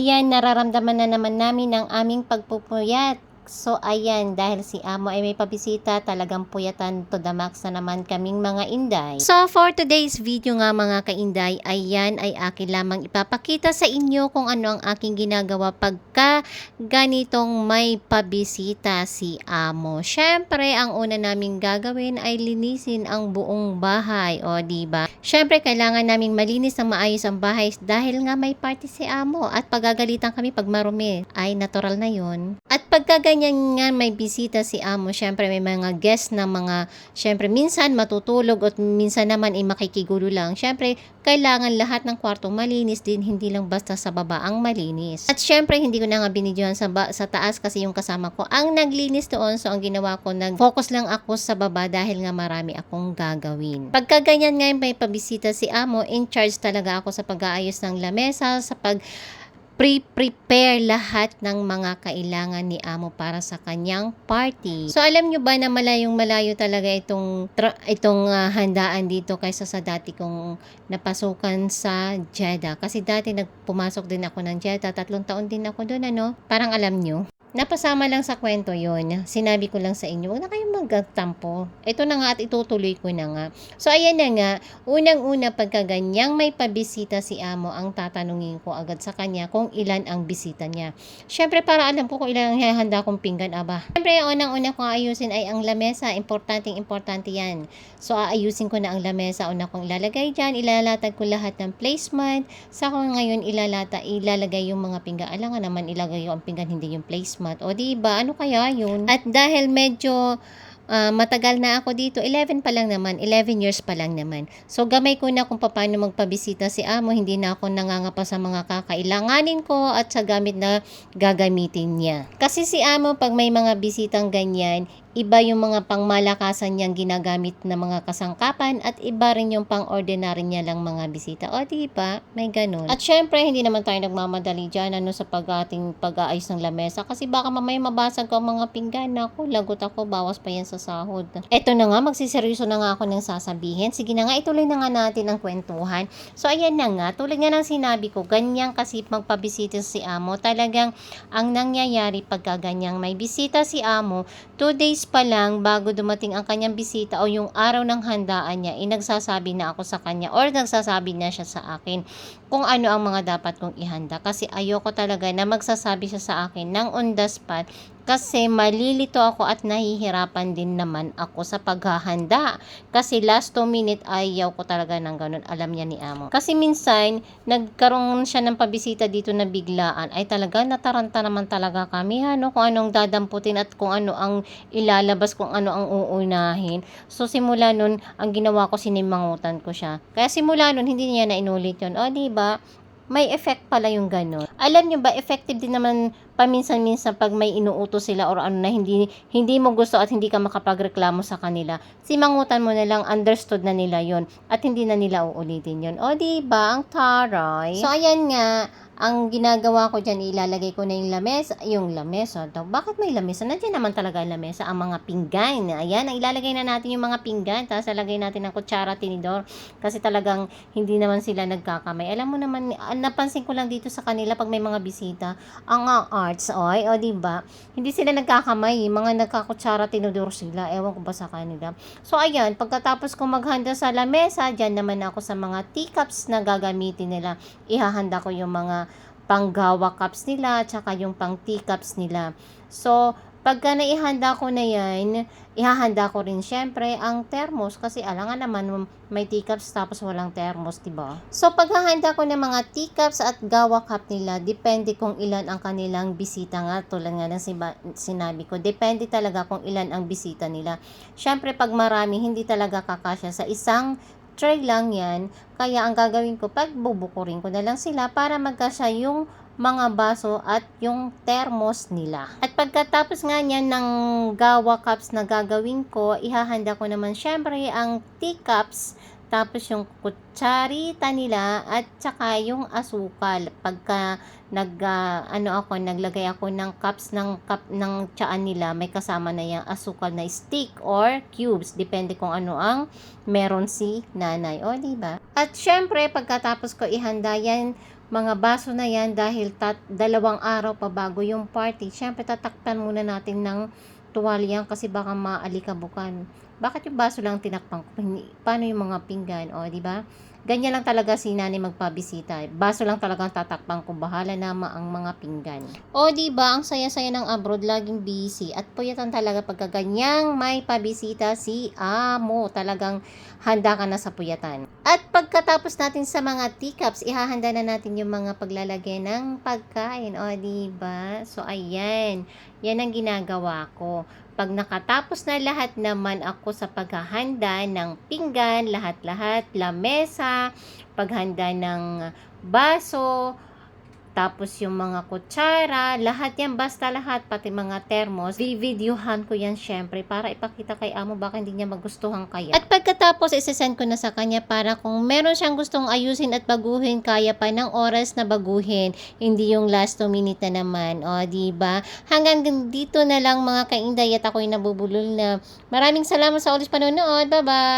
Yan, nararamdaman na naman namin ang aming pagpupuyat. So, ayan, dahil si Amo ay may pabisita, talagang puyatan to the max na naman kaming mga inday. So, for today's video nga mga kainday, ayan ay akin lamang ipapakita sa inyo kung ano ang aking ginagawa pagka ganitong may pabisita si Amo. Syempre, ang una naming gagawin ay linisin ang buong bahay, o di ba? Syempre, kailangan naming malinis ng maayos ang bahay dahil nga may party si Amo at pagagalitan kami pag marumi. Ay, natural na yon. At pagka ganyan nga may bisita si Amo, syempre may mga guest na mga, syempre minsan matutulog at minsan naman ay makikigulo lang. Syempre, kailangan lahat ng kwarto malinis din, hindi lang basta sa baba ang malinis. At syempre, hindi ko na nga binidyohan sa, ba- sa taas kasi yung kasama ko ang naglinis doon. So, ang ginawa ko, nag-focus lang ako sa baba dahil nga marami akong gagawin. Pagka ganyan nga may pabisita si Amo, in charge talaga ako sa pag-aayos ng lamesa, sa pag pre-prepare lahat ng mga kailangan ni Amo para sa kanyang party. So alam nyo ba na malayong malayo talaga itong itong ah, handaan dito kaysa sa dati kong napasukan sa Jeddah. Kasi dati nagpumasok din ako ng Jeddah, tatlong taon din ako doon ano. Parang alam nyo. Napasama lang sa kwento yon. Sinabi ko lang sa inyo, huwag na kayong magtampo. Ito na nga at itutuloy ko na nga. So, ayan na nga. Unang-una, pagka ganyang may pabisita si Amo, ang tatanungin ko agad sa kanya kung ilan ang bisita niya. Siyempre, para alam ko kung ilan ang hahanda kong pinggan, aba. Siyempre, unang-una kong ayusin ay ang lamesa. Importanteng importante yan. So, aayusin ko na ang lamesa. Una kong ilalagay dyan. Ilalatag ko lahat ng placement. Sa ko ngayon ilalata, ilalagay yung mga pinggan. Alam nga naman, ilagay yung pinggan, hindi yung placement. O, di ba? Ano kaya yun? At dahil medyo ah, matagal na ako dito, 11 pa lang naman, 11 years pa lang naman. So gamay ko na kung paano magpabisita si amo, hindi na ako nangangapa sa mga kakailanganin ko at sa gamit na gagamitin niya. Kasi si amo pag may mga bisitang ganyan, iba yung mga pangmalakasan niyang ginagamit na mga kasangkapan at iba rin yung pang-ordinary niya lang mga bisita. O di ba? May ganun. At syempre, hindi naman tayo nagmamadali dyan ano, sa pag-ating pag-aayos ng lamesa kasi baka mamaya mabasag ko ang mga pinggan. Ako, lagot ako, bawas pa yan sa sahod. Eto na nga, magsiseryoso na nga ako ng sasabihin. Sige na nga, ituloy na nga natin ang kwentuhan. So, ayan na nga, tulad nga ng sinabi ko, ganyan kasi magpabisita si amo. Talagang ang nangyayari pagka ganyang may bisita si amo, two days pa lang bago dumating ang kanyang bisita o yung araw ng handaan niya, inagsasabi na ako sa kanya or nagsasabi na siya sa akin kung ano ang mga dapat kong ihanda. Kasi ayoko talaga na magsasabi siya sa akin ng on the spot kasi malilito ako at nahihirapan din naman ako sa paghahanda. Kasi last 2 minute ayaw ko talaga ng ganun. Alam niya ni Amo. Kasi minsan, nagkaroon siya ng pabisita dito na biglaan. Ay talaga, nataranta naman talaga kami. Ano, kung anong dadamputin at kung ano ang ilalabas, kung ano ang uunahin. So, simula nun, ang ginawa ko, sinimangutan ko siya. Kaya simula nun, hindi niya na inulit yun. O, di ba? May effect pala yung gano'n. Alam nyo ba, effective din naman paminsan-minsan pag may inuutos sila or ano na hindi hindi mo gusto at hindi ka makapagreklamo sa kanila. Simangutan mo na lang, understood na nila yon at hindi na nila uulitin yon. O, di ba Ang taray. So, ayan nga, ang ginagawa ko dyan, ilalagay ko na yung lamesa, yung lamesa daw. Bakit may lamesa? Nandiyan naman talaga ang lamesa, ang mga pinggan. Ayan, ilalagay na natin yung mga pinggan, tapos lalagay natin ng kutsara, tinidor, kasi talagang hindi naman sila nagkakamay. Alam mo naman, ah, napansin ko lang dito sa kanila pag may mga bisita, ang ah, arts, oy, o di ba? Hindi sila nagkakamay, mga nagkakutsara, tinidor sila. Ewan ko ba sa kanila. So, ayan, pagkatapos ko maghanda sa lamesa, dyan naman ako sa mga teacups na gagamitin nila. Ihahanda ko yung mga panggawa cups nila, tsaka yung pang teacups nila. So, pagka naihanda ko na yan, ihahanda ko rin syempre ang thermos kasi alangan naman may teacups tapos walang thermos, ba? So paghahanda ko ng mga teacups at gawa cup nila, depende kung ilan ang kanilang bisita nga tulad nga ng sinabi ko. Depende talaga kung ilan ang bisita nila. Syempre pag marami hindi talaga kakasya sa isang tray lang yan. Kaya ang gagawin ko, pag bubukurin ko na lang sila para magkasya yung mga baso at yung thermos nila. At pagkatapos nga niyan ng gawa cups na gagawin ko, ihahanda ko naman syempre ang teacups tapos yung kutsarita nila at saka yung asukal. Pagka nag ah, ano ako naglagay ako ng cups ng cup ng tsaan nila, may kasama na yung asukal na stick or cubes depende kung ano ang meron si nanay. O di ba? At syempre pagkatapos ko ihanda yan, mga baso na yan dahil tat, dalawang araw pa bago yung party. Siyempre, tatakpan muna natin ng tuwalya kasi baka maalikabukan. Bakit yung baso lang tinakpan Paano yung mga pinggan? O, di ba? Ganyan lang talaga si nanay magpabisita. Baso lang talaga ang tatakpan ko. Bahala na ma- ang mga pinggan. O, di ba? Ang saya-saya ng abroad, laging busy. At puyatan talaga pagka ganyang may pabisita si amo. Talagang handa ka na sa puyatan. At pagkatapos natin sa mga teacups, ihahanda na natin yung mga paglalagay ng pagkain. O, di ba? So, ayan. Yan ang ginagawa ko. Pag nakatapos na lahat naman ako sa paghahanda ng pinggan, lahat-lahat, lamesa, paghanda ng baso, tapos yung mga kutsara, lahat yan, basta lahat, pati mga termos, videohan ko yan syempre para ipakita kay amo baka hindi niya magustuhan kaya. At pagkatapos, isesend ko na sa kanya para kung meron siyang gustong ayusin at baguhin, kaya pa ng oras na baguhin, hindi yung last 2 minute na naman. O, di ba? Hanggang dito na lang mga kainday at ako'y nabubulol na. Maraming salamat sa ulit panonood. Bye-bye!